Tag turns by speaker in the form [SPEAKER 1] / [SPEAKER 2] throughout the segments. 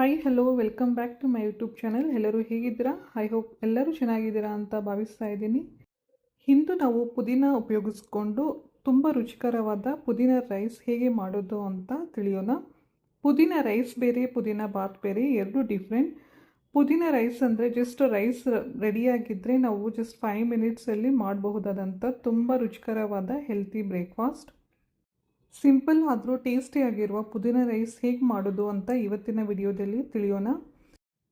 [SPEAKER 1] Hi hello welcome back to my YouTube channel ಎಲ್ಲರೂ ಹೇಗಿದ್ದೀರಾ? I hope ಎಲ್ಲರೂ ಚೆನ್ನಾಗಿದ್ದೀರಾ ಅಂತ ಭಾವಿಸ್ತಾ ಇದ್ದೀನಿ. ಇಂದು ನಾವು ಪುದೀನ ಉಪಯೋಗಿಸ್ಕೊಂಡು ತುಂಬ ರುಚಿಕರವಾದ ಪುದೀನ ರೈಸ್ ಹೇಗೆ ಮಾಡೋದು ಅಂತ ತಿಳಿಯೋಣ. ಪುದೀನ ರೈಸ್ ಬೇರೆ, ಪುದೀನ ಬಾತ್ ಬೇರೆ, ಎರಡು ಡಿಫ್ರೆಂಟ್ ಪುದೀನ ರೈಸ್ ಅಂದರೆ ಜಸ್ಟ್ ರೈಸ್ ರೆಡಿಯಾಗಿದ್ದರೆ ನಾವು ಜಸ್ಟ್ ಫೈವ್ ಮಿನಿಟ್ಸಲ್ಲಿ ಮಾಡಬಹುದಾದಂಥ ತುಂಬ ರುಚಿಕರವಾದ ಹೆಲ್ತಿ ಬ್ರೇಕ್ಫಾಸ್ಟ್ ಸಿಂಪಲ್ ಆದರೂ ಟೇಸ್ಟಿಯಾಗಿರುವ ಪುದೀನ ರೈಸ್ ಹೇಗೆ ಮಾಡೋದು ಅಂತ ಇವತ್ತಿನ ವಿಡಿಯೋದಲ್ಲಿ ತಿಳಿಯೋಣ.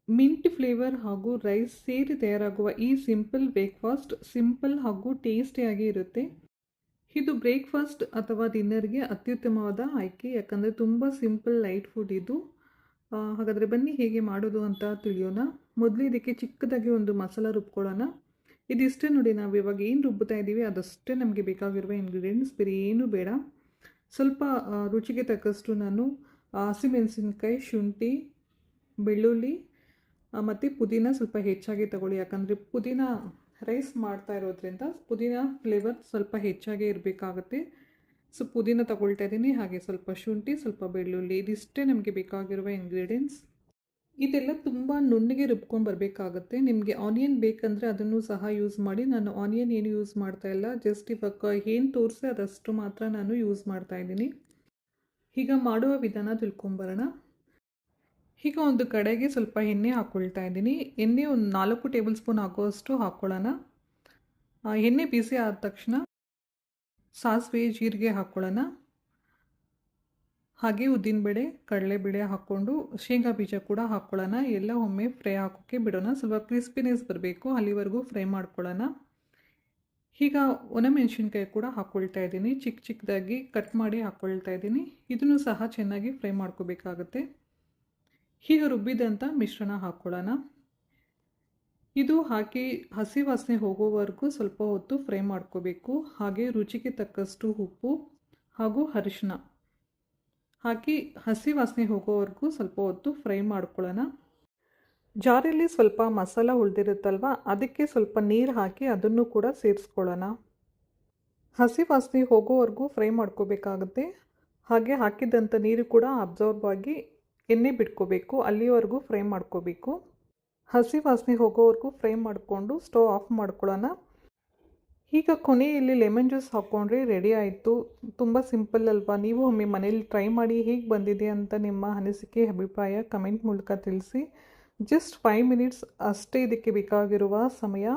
[SPEAKER 1] ಮಿಂಟ್ ಫ್ಲೇವರ್ ಹಾಗೂ ರೈಸ್ ಸೇರಿ ತಯಾರಾಗುವ ಈ ಸಿಂಪಲ್ ಬ್ರೇಕ್ಫಾಸ್ಟ್ ಸಿಂಪಲ್ ಹಾಗೂ ಟೇಸ್ಟಿಯಾಗಿ ಇರುತ್ತೆ. ಇದು ಬ್ರೇಕ್ಫಾಸ್ಟ್ ಅಥವಾ ಡಿನ್ನರ್ಗೆ ಅತ್ಯುತ್ತಮವಾದ ಆಯ್ಕೆ, ಯಾಕಂದರೆ ತುಂಬ ಸಿಂಪಲ್, ಲೈಟ್ ಫುಡ್ ಇದು. ಹಾಗಾದರೆ ಬನ್ನಿ ಹೇಗೆ ಮಾಡೋದು ಅಂತ ತಿಳಿಯೋಣ. ಮೊದಲು ಇದಕ್ಕೆ ಚಿಕ್ಕದಾಗಿ ಒಂದು ಮಸಾಲ ರುಬ್ಕೊಳ್ಳೋಣ. ಇದಿಷ್ಟೇ ನೋಡಿ ನಾವು ಇವಾಗ ಏನು ರುಬ್ಬುತ್ತಾ ಇದ್ದೀವಿ ಅದಷ್ಟೇ ನಮಗೆ ಬೇಕಾಗಿರುವ ಇಂಗ್ರೀಡಿಯೆಂಟ್ಸ್ ಬೇರೆ ಏನೂ ಬೇಡ. ಸ್ವಲ್ಪ ರುಚಿಗೆ ತಕ್ಕಷ್ಟು ನಾನು ಹಸಿಮೆಣಸಿನ್ಕಾಯಿ, ಶುಂಠಿ, ಬೆಳ್ಳುಳ್ಳಿ ಮತ್ತು ಪುದೀನ ಸ್ವಲ್ಪ ಹೆಚ್ಚಾಗಿ ತಗೊಳ್ಳಿ. ಯಾಕಂದರೆ ಪುದೀನ ರೈಸ್ ಮಾಡ್ತಾ ಇರೋದ್ರಿಂದ ಪುದೀನ ಫ್ಲೇವರ್ ಸ್ವಲ್ಪ ಹೆಚ್ಚಾಗಿ ಇರಬೇಕಾಗುತ್ತೆ. ಸೊ ಪುದೀನ ತಗೊಳ್ತಾ ಇದ್ದೀನಿ. ಹಾಗೆ ಸ್ವಲ್ಪ ಶುಂಠಿ, ಸ್ವಲ್ಪ ಬೆಳ್ಳುಳ್ಳಿ, ಇದಿಷ್ಟೇ ನಮಗೆ ಬೇಕಾಗಿರುವ ಇಂಗ್ರೀಡಿಯೆಂಟ್ಸ್ ಇದೆಲ್ಲ ತುಂಬ ನುಣ್ಣಗೆ ರುಬ್ಕೊಂಡು ಬರಬೇಕಾಗುತ್ತೆ. ನಿಮಗೆ ಆನಿಯನ್ ಬೇಕಂದರೆ ಅದನ್ನು ಸಹ ಯೂಸ್ ಮಾಡಿ. ನಾನು ಆನಿಯನ್ ಏನು ಯೂಸ್ ಮಾಡ್ತಾ ಇಲ್ಲ. ಜಸ್ಟ್ ಇವಾಗ ಏನು ತೋರಿಸಿ ಅದಷ್ಟು ಮಾತ್ರ ನಾನು ಯೂಸ್ ಮಾಡ್ತಾ ಇದ್ದೀನಿ. ಈಗ ಮಾಡುವ ವಿಧಾನ ತಿಳ್ಕೊಂಬರೋಣ ಈಗ ಒಂದು ಕಡೆಗೆ ಸ್ವಲ್ಪ ಎಣ್ಣೆ ಹಾಕ್ಕೊಳ್ತಾ ಇದ್ದೀನಿ. ಎಣ್ಣೆ ಒಂದು ನಾಲ್ಕು ಟೇಬಲ್ ಸ್ಪೂನ್ ಹಾಕುವಷ್ಟು ಹಾಕ್ಕೊಳ್ಳೋಣ ಎಣ್ಣೆ ಬಿಸಿ ಆದ ತಕ್ಷಣ ಸಾಸಿವೆ, ಜೀರಿಗೆ ಹಾಕ್ಕೊಳ್ಳೋಣ ಹಾಗೆ ಉದ್ದಿನ ಉದ್ದಿನಬೇಳೆ ಕಡಲೆಬೇಳೆ ಹಾಕ್ಕೊಂಡು ಶೇಂಗಾ ಬೀಜ ಕೂಡ ಹಾಕ್ಕೊಳ್ಳೋಣ ಎಲ್ಲ ಒಮ್ಮೆ ಫ್ರೈ ಹಾಕೋಕ್ಕೆ ಬಿಡೋಣ. ಸ್ವಲ್ಪ ಕ್ರಿಸ್ಪಿನೆಸ್ ಬರಬೇಕು. ಅಲ್ಲಿವರೆಗೂ ಫ್ರೈ ಮಾಡ್ಕೊಳ್ಳೋಣ. ಈಗ ಒಣಮೆಣಸಿನ್ಕಾಯಿ ಕೂಡ ಹಾಕ್ಕೊಳ್ತಾ ಇದ್ದೀನಿ. ಚಿಕ್ಕ ಚಿಕ್ಕದಾಗಿ ಕಟ್ ಮಾಡಿ ಹಾಕ್ಕೊಳ್ತಾ ಇದ್ದೀನಿ. ಇದನ್ನು ಸಹ ಚೆನ್ನಾಗಿ ಫ್ರೈ ಮಾಡ್ಕೋಬೇಕಾಗತ್ತೆ. ಈಗ ರುಬ್ಬಿದಂಥ ಮಿಶ್ರಣ ಹಾಕ್ಕೊಳ್ಳೋಣ ಇದು ಹಾಕಿ ಹಸಿ ವಾಸನೆ ಹೋಗೋವರೆಗೂ ಸ್ವಲ್ಪ ಹೊತ್ತು ಫ್ರೈ ಮಾಡ್ಕೋಬೇಕು. ಹಾಗೆ ರುಚಿಗೆ ತಕ್ಕಷ್ಟು ಉಪ್ಪು ಹಾಗೂ ಅರಿಶಿನ ಹಾಕಿ ಹಸಿ ವಾಸನೆ ಹೋಗೋವರೆಗೂ ಸ್ವಲ್ಪ ಹೊತ್ತು ಫ್ರೈ ಮಾಡ್ಕೊಳ್ಳೋಣ. ಜಾರಲ್ಲಿ ಸ್ವಲ್ಪ ಮಸಾಲ ಉಳಿದಿರುತ್ತಲ್ವ, ಅದಕ್ಕೆ ಸ್ವಲ್ಪ ನೀರು ಹಾಕಿ ಅದನ್ನು ಕೂಡ ಸೇರಿಸ್ಕೊಳ್ಳೋಣ. ಹಸಿ ವಾಸನೆ ಹೋಗೋವರೆಗೂ ಫ್ರೈ ಮಾಡ್ಕೋಬೇಕಾಗುತ್ತೆ. ಹಾಗೆ ಹಾಕಿದಂಥ ನೀರು ಕೂಡ ಅಬ್ಸರ್ವ್ ಆಗಿ ಎಣ್ಣೆ ಬಿಟ್ಕೋಬೇಕು, ಅಲ್ಲಿವರೆಗೂ ಫ್ರೈ ಮಾಡ್ಕೋಬೇಕು. ಹಸಿ ವಾಸನೆ ಹೋಗೋವರೆಗೂ ಫ್ರೈ ಮಾಡಿಕೊಂಡು ಸ್ಟವ್ ಆಫ್ ಮಾಡ್ಕೊಳ್ಳೋಣ. ಈಗ ಕೊನೆಯಲ್ಲಿ ಲೆಮನ್ ಜ್ಯೂಸ್ ಹಾಕ್ಕೊಂಡ್ರೆ ರೆಡಿ ಆಯಿತು. ತುಂಬ ಸಿಂಪಲ್ ಅಲ್ವಾ? ನೀವು ಒಮ್ಮೆ ಮನೇಲಿ ಟ್ರೈ ಮಾಡಿ ಹೇಗೆ ಬಂದಿದೆ ಅಂತ ನಿಮ್ಮ ಅನಿಸಿಕೆ, ಅಭಿಪ್ರಾಯ ಕಮೆಂಟ್ ಮೂಲಕ ತಿಳಿಸಿ. ಜಸ್ಟ್ ಫೈವ್ ಮಿನಿಟ್ಸ್ ಅಷ್ಟೇ ಇದಕ್ಕೆ ಬೇಕಾಗಿರುವ ಸಮಯ.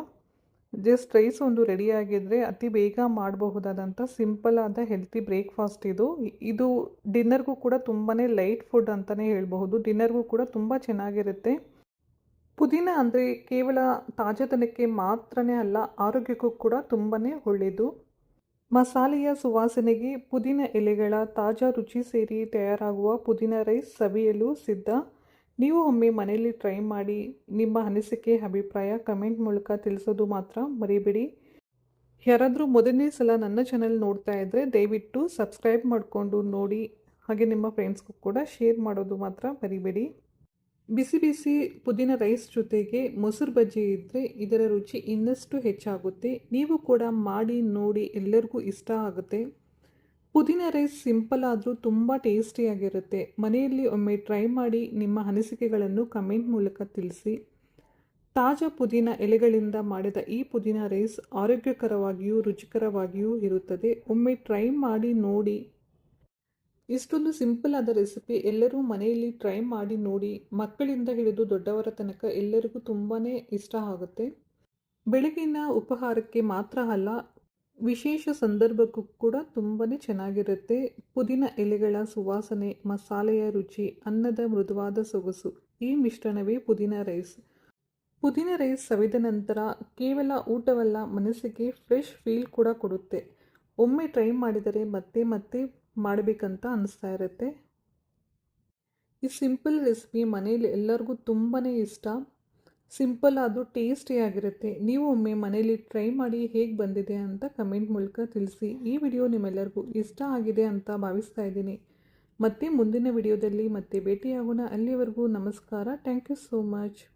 [SPEAKER 1] ಜಸ್ಟ್ ರೈಸ್ ಒಂದು ರೆಡಿಯಾಗಿದ್ದರೆ ಅತಿ ಬೇಗ ಮಾಡಬಹುದಾದಂಥ ಸಿಂಪಲ್ ಆದ ಹೆಲ್ತಿ ಬ್ರೇಕ್ಫಾಸ್ಟ್ ಇದು. ಇದು ಡಿನ್ನರ್ಗೂ ಕೂಡ ತುಂಬಾ ಲೈಟ್ ಫುಡ್ ಅಂತಲೇ ಹೇಳ್ಬಹುದು. ಡಿನ್ನರ್ಗೂ ಕೂಡ ತುಂಬ ಚೆನ್ನಾಗಿರುತ್ತೆ. ಪುದೀನ ಅಂದರೆ ಕೇವಲ ತಾಜಾತನಕ್ಕೆ ಮಾತ್ರನೇ ಅಲ್ಲ, ಆರೋಗ್ಯಕ್ಕೂ ಕೂಡ ತುಂಬಾ ಒಳ್ಳೆಯದು. ಮಸಾಲೆಯ ಸುವಾಸನೆಗೆ ಪುದೀನ ಎಲೆಗಳ ತಾಜಾ ರುಚಿ ಸೇರಿ ತಯಾರಾಗುವ ಪುದೀನ ರೈಸ್ ಸವಿಯಲು ಸಿದ್ಧ. ನೀವು ಒಮ್ಮೆ ಮನೆಯಲ್ಲಿ ಟ್ರೈ ಮಾಡಿ ನಿಮ್ಮ ಅನಿಸಿಕೆ, ಅಭಿಪ್ರಾಯ ಕಮೆಂಟ್ ಮೂಲಕ ತಿಳಿಸೋದು ಮಾತ್ರ ಮರಿಬೇಡಿ. ಯಾರಾದರೂ ಮೊದಲನೇ ಸಲ ನನ್ನ ಚಾನಲ್ ನೋಡ್ತಾ ಇದ್ದರೆ ದಯವಿಟ್ಟು ಸಬ್ಸ್ಕ್ರೈಬ್ ಮಾಡಿಕೊಂಡು ನೋಡಿ. ಹಾಗೆ ನಿಮ್ಮ ಫ್ರೆಂಡ್ಸ್ಗೂ ಕೂಡ ಶೇರ್ ಮಾಡೋದು ಮಾತ್ರ ಮರಿಬೇಡಿ. ಬಿಸಿ ಬಿಸಿ ಪುದೀನ ರೈಸ್ ಜೊತೆಗೆ ಮೊಸರು ಬಜ್ಜಿ ಇದ್ದರೆ ಇದರ ರುಚಿ ಇನ್ನಷ್ಟು ಹೆಚ್ಚಾಗುತ್ತೆ. ನೀವು ಕೂಡ ಮಾಡಿ ನೋಡಿ ಎಲ್ಲರಿಗೂ ಇಷ್ಟ ಆಗುತ್ತೆ. ಪುದೀನ ರೈಸ್ ಸಿಂಪಲ್ ಆದರೂ ತುಂಬ ಟೇಸ್ಟಿಯಾಗಿರುತ್ತೆ ಮನೆಯಲ್ಲಿ ಒಮ್ಮೆ ಟ್ರೈ ಮಾಡಿ ನಿಮ್ಮ ಅನಿಸಿಕೆಗಳನ್ನು ಕಮೆಂಟ್ ಮೂಲಕ ತಿಳಿಸಿ. ತಾಜಾ ಪುದೀನ ಎಲೆಗಳಿಂದ ಮಾಡಿದ ಈ ಪುದೀನ ರೈಸ್ ಆರೋಗ್ಯಕರವಾಗಿಯೂ ರುಚಿಕರವಾಗಿಯೂ ಇರುತ್ತದೆ. ಒಮ್ಮೆ ಟ್ರೈ ಮಾಡಿ ನೋಡಿ. ಇಷ್ಟೊಂದು ಸಿಂಪಲ್ ಆದ ರೆಸಿಪಿ ಎಲ್ಲರೂ ಮನೆಯಲ್ಲಿ ಟ್ರೈ ಮಾಡಿ ನೋಡಿ ಮಕ್ಕಳಿಂದ ಹಿಡಿದು ದೊಡ್ಡವರ ತನಕ ಎಲ್ಲರಿಗೂ ತುಂಬಾ ಇಷ್ಟ ಆಗುತ್ತೆ. ಬೆಳಗಿನ ಉಪಹಾರಕ್ಕೆ ಮಾತ್ರ ಅಲ್ಲ, ವಿಶೇಷ ಸಂದರ್ಭಕ್ಕೂ ಕೂಡ ತುಂಬಾ ಚೆನ್ನಾಗಿರುತ್ತೆ. ಪುದೀನ ಎಲೆಗಳ ಸುವಾಸನೆ, ಮಸಾಲೆಯ ರುಚಿ, ಅನ್ನದ ಮೃದುವಾದ ಸೊಗಸು, ಈ ಮಿಶ್ರಣವೇ ಪುದೀನ ರೈಸ್. ಪುದೀನ ರೈಸ್ ಸವಿದ ನಂತರ ಕೇವಲ ಊಟವಲ್ಲ, ಮನಸ್ಸಿಗೆ ಫ್ರೆಶ್ ಫೀಲ್ ಕೂಡ ಕೊಡುತ್ತೆ. ಒಮ್ಮೆ ಟ್ರೈ ಮಾಡಿದರೆ ಮತ್ತೆ ಮತ್ತೆ ಮಾಡಬೇಕಂತ ಅನಿಸ್ತಾ ಇರುತ್ತೆ. ಈ ಸಿಂಪಲ್ ರೆಸಿಪಿ ಮನೇಲಿ ಎಲ್ಲರಿಗೂ ತುಂಬಾ ಇಷ್ಟ. ಸಿಂಪಲ್ ಆದರೂ ಟೇಸ್ಟಿಯಾಗಿರುತ್ತೆ ನೀವು ಒಮ್ಮೆ ಮನೇಲಿ ಟ್ರೈ ಮಾಡಿ ಹೇಗೆ ಬಂದಿದೆ ಅಂತ ಕಮೆಂಟ್ ಮೂಲಕ ತಿಳಿಸಿ. ಈ ವಿಡಿಯೋ ನಿಮ್ಮೆಲ್ಲರಿಗೂ ಇಷ್ಟ ಆಗಿದೆ ಅಂತ ಭಾವಿಸ್ತಾ ಇದ್ದೀನಿ. ಮತ್ತೆ ಮುಂದಿನ ವಿಡಿಯೋದಲ್ಲಿ ಮತ್ತೆ ಭೇಟಿಯಾಗೋಣ. ಅಲ್ಲಿವರೆಗೂ ನಮಸ್ಕಾರ. Thank you so much.